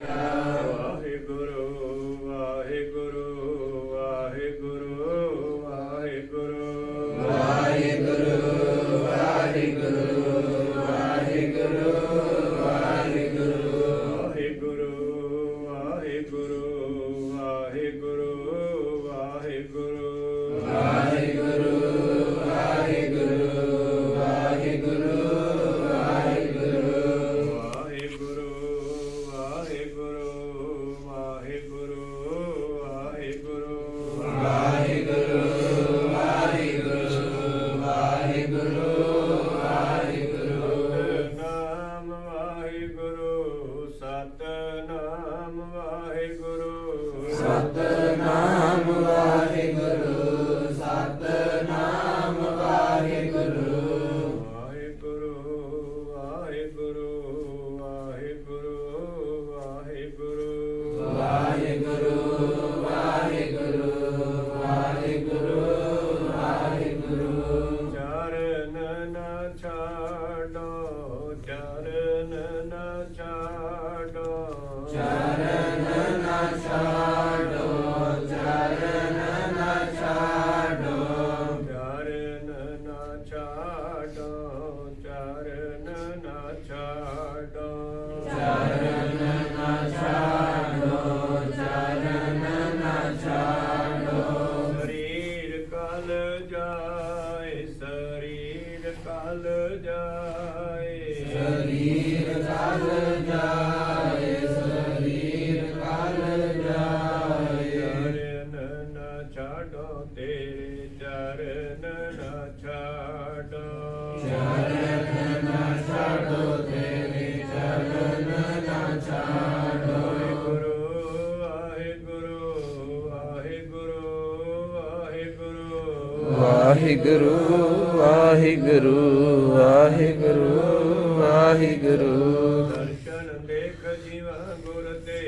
Yeah. Waheguru Waheguru Waheguru Waheguru. Waheguru Waheguru Waheguru ਦਰਸ਼ਨ ਦੇਖ ਜੀਵਾ ਗੁਰ ਤੇਰਾ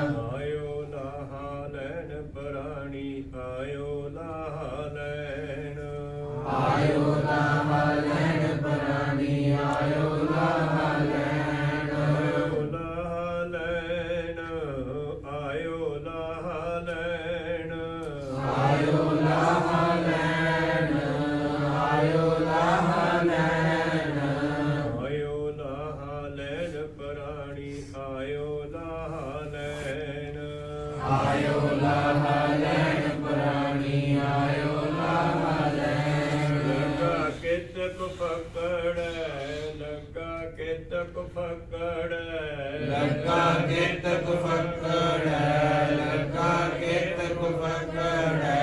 ਫਕੜੈ ਲੱਗਾ ਕਿਤਕ ਫਕੜੈ ਲੱਗਾ ਕਿਤਕ ਫਕੜੈ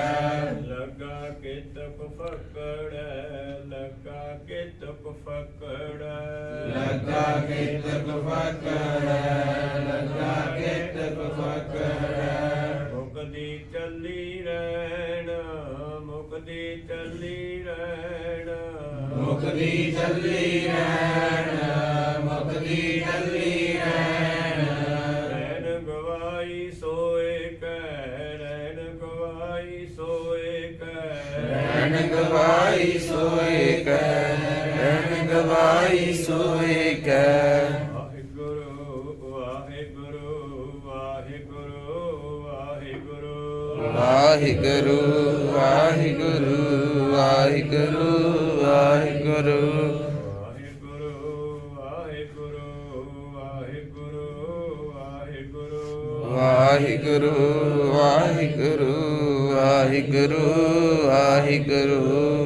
ਲੱਗਾ ਕਿਤਕ ਫਕੜੈ ਲੱਗਾ ਕਿਤਕ ਫਕੜੈ ਲੱਗਾ ਕਿਤਕ ਫਕੜੈ ਲੱਗਾ ਕਿਤਕ ਫਕੜੈ ਮੁਕਦੀ ਚੱਲੀ ਰਹਿਣ ਮੁਕਦੀ ਚੱਲੀ ਰਹਿਣ। ਮੁਕਦੀ ਚੱਲੀ ਰਹਿਣ ਸੋਏ ਕੈ ਵਾਹਿਗੁਰੂ ਵਾਹਿਗੁਰੂ ਵਾਹਿਗੁਰੂ ਵਾਹਿਗੁਰੂ ਵਾਹਿਗੁਰੂ ਵਾਹਿਗੁਰੂ ਵਾਹਿਗੁਰੂ ਵਾਹਿਗੁਰੂ ਵਾਹਿਗੁਰੂ ਵਾਹਿਗੁਰੂ ਵਾਹਿਗੁਰੂ ਵਾਹਿਗੁਰੂ ਵਾਹਿਗੁਰੂ ਵਾਹਿਗੁਰੂ ਵਾਹਿਗੁਰੂ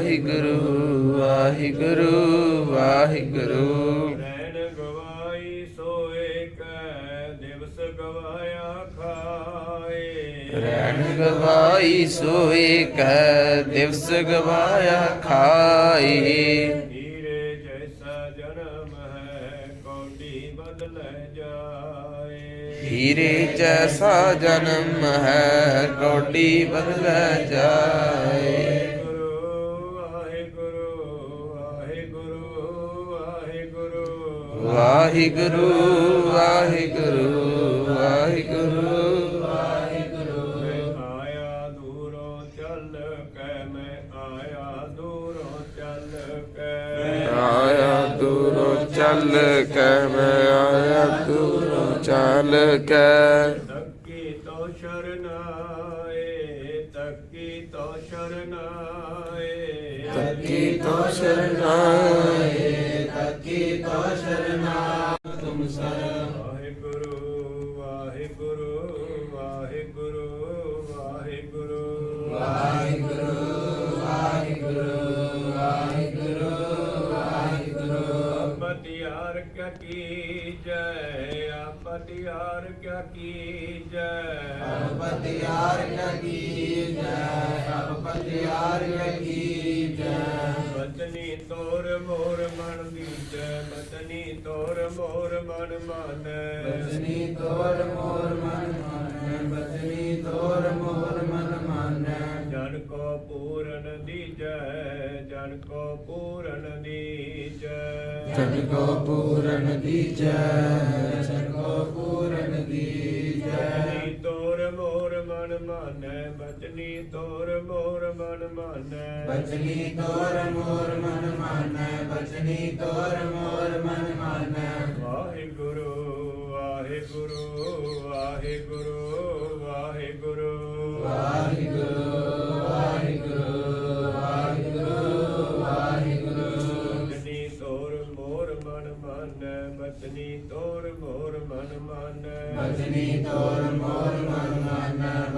ਵਾਹਿਗੁਰੂ ਵਾਹਿਗੁਰੂ ਵਾਹਿਗੁਰੂ। ਰੈਣ ਗਵਾਈ ਸੋਏ ਕੈ ਦਿਵਸ ਗਵਾਇਆ ਖਾਏ। ਰਹਿਣ ਗਵਾਈ ਸੋਏ ਕੈ ਦਿਵਸ ਗਵਾਇਆ ਖਾਈ ਹੀਰੇ ਜੈਸਾ ਜਨਮ ਹੈ ਬਦਲੇ ਜਾਏ। ਹੀਰੇ ਜੈਸਾ ਜਨਮ ਹੈ ਕੌਡੀ ਬਦਲ ਜਾਏ। ਵਾਹਿਗੁਰੂ ਵਾਹਿਗੁਰੂ ਵਾਹਿਗੁਰੂ। ਵਾਹਿਗੁਰੂ ਮੈਂ ਆਇਆ ਦੂਰੋਂ ਚੱਲ ਕੇ ਮੈਂ ਆਇਆ ਦੂਰੋਂ ਚੱਲ ਕੇ। ਆਇਆ ਦੂਰੋਂ ਚੱਲ ਕੇ ਮੈਂ ਆਇਆ ਦੂਰੋਂ ਚੱਲ ਕੇ। ਤੱਕੀ ਤੋ ਸ਼ਰਨਾਏ ਤੱਕੀ ਤੋ ਸ਼ਰਨਾਏ। ਤੱਕੀ ਤੋ ਸ਼ਰਨਾਏ ਤਕੀ ਤੋ ਸ਼ਰਨਾ ਤੁਮ ਸਰ ਵਾਹਿਗੁਰੂ ਵਾਹਿਗੁਰੂ ਵਾਹਿਗੁਰੂ। ਵਾਹਿਗੁਰੂ ਵਾਹਿਗੁਰੂ ਵਾਹਿਗੁਰੂ ਵਾਹਿਗੁਰੂ। ਵਾਹਿਗੁਰੂ ਪਤਿਆਰ ਕੀ ਜੈ ਆਪਤਿਆਰ ਕਿਆ ਕੀ ਜੈ। ਅਪਤਿਆਰ ਕੀ ਜੈ ਅਪਤਿਆਰ ਕੀ ਜੈ। ਤੋਰ ਮੋਰ ਮਨ ਦੀਜੈ ਬਚਨੀ ਤੋਰ ਮੋਰ ਮਨ ਮਾਨੈ। ਬਚਨੀ ਤੋਰ ਮੋਰ ਮਨ ਮਾਨੈ ਬਚਨੀ ਤੋਰ ਮੋਰ ਮਨ ਮਾਨੈ। ਜਨ ਕੋ ਪੂਰਨ ਦੀਜੈ ਜਨ ਕੋ ਪੂਰਨ ਦੀਜੈ। ਜਨ ਕੋ ਪੂਰਨ ਦੀਜੈ ਜਨ ਮਨ ਮਾਨੈ ਬਚਨੀ ਤੋਰ ਮੋਰ ਮਨ ਮਾਨੈ। ਬਚਨੀ ਤੋਰ ਮੋਰ ਮਨ ਮਾਨੈ ਬਚਨੀ ਤੋਰ ਮੋਰ ਮਨ ਮਾਨੈ। ਵਾਹਿਗੁਰੂ ਵਾਹਿਗੁਰੂ ਵਾਹਿਗੁਰੂ ਵਾਹਿਗੁਰੂ। ਵਾਹਿਗੁਰੂ ਵਾਹਿਗੁਰੂ ਵਾਹਿਗੁਰੂ ਵਾਹਿਗੁਰੂ। ਬਚਨੀ ਤੋਰ ਮੋਰ ਮਨ ਮਾਨੈ ਬਚਨੀ ਤੋਰ ਮੋਰ ਮਨ ਮਾਨੈ। ਬਚਨੀ ਤੋਰ ਮੋਰ ਮਨ ਮਾਨੈ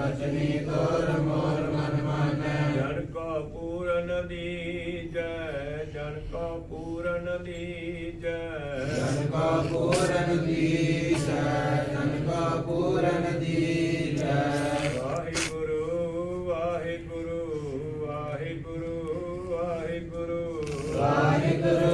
ਬਚਨੀ ਤੋਰ ਮੋਰ ਮਨ ਮਾਨੈ। ਜਨ ਕੋ ਪੂਰਨ ਦੀਜੈ ਜਨ ਕੋ ਪੂਰਨ ਦੀਜੈ। ਜਨ ਕੋ ਪੂਰਨ ਦੀਜੈ ਜਨ ਕੋ ਪੂਰਨ ਦੀਜੈ। ਵਾਹਿਗੁਰੂ ਵਾਹਿਗੁਰੂ ਵਾਹਿਗੁਰੂ ਵਾਹਿਗੁਰੂ ਵਾਹਿਗੁਰੂ। ਵਾਹਿਗੁਰੂ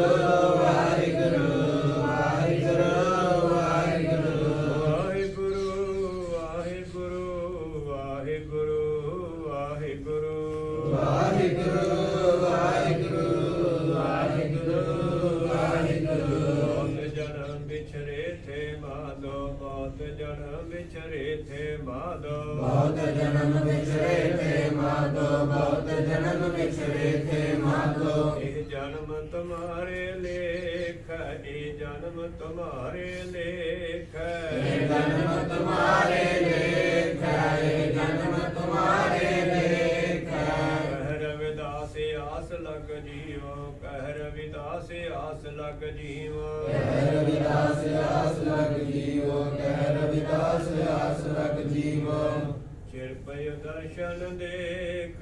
ਇਹ ਜਨਮ ਤੁਮਾਰੇ ਲੇਖ। ਇਹ ਜਨਮ ਤੁਮਾਰੇ ਲੇਖ ਇਹ ਜਨਮ ਤੁਮਾਰੇ ਲੇਖ। ਕਹਿ ਰਵਿਦਾਸ ਆਸ ਲਗ ਜੀਵੋ ਕਹਿ ਰਵਿਦਾਸ ਆਸ ਲਗ ਜੀਵੋ। ਕਹਿ ਰਵਿਦਾਸ ਆਸ ਲਗ ਜੀਵੋ ਕਹਿ ਰਵਿਦਾਸ ਆਸ ਲਗ ਜੀਵੋ। ਚਿਰਪਇਓ ਦਰਸ਼ਨ ਦੇਖ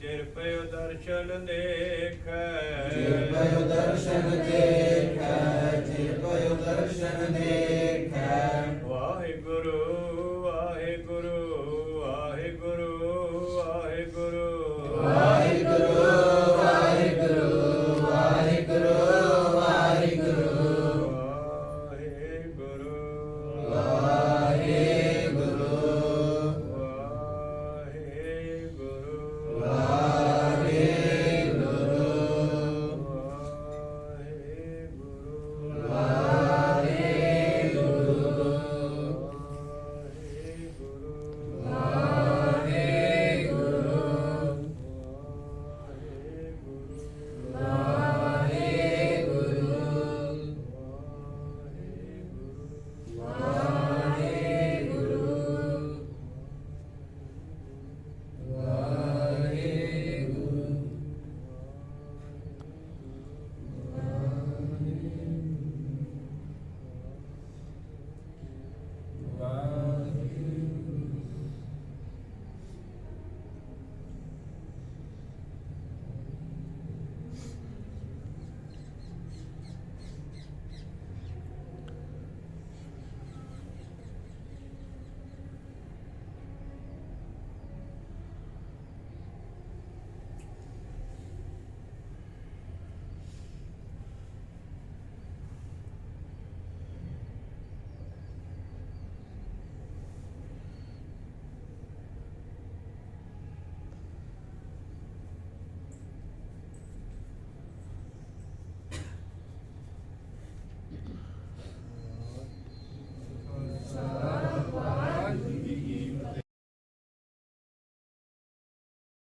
ਚਿਰਪਇਓ ਦਰਸ਼ਨ ਦੇਖ। ਚਿਰਪਇਓ ਦਰਸ਼ਨ ਦੇਖ ਚਿਰਪਇਓ ਦਰਸ਼ਨ ਦੇਖ।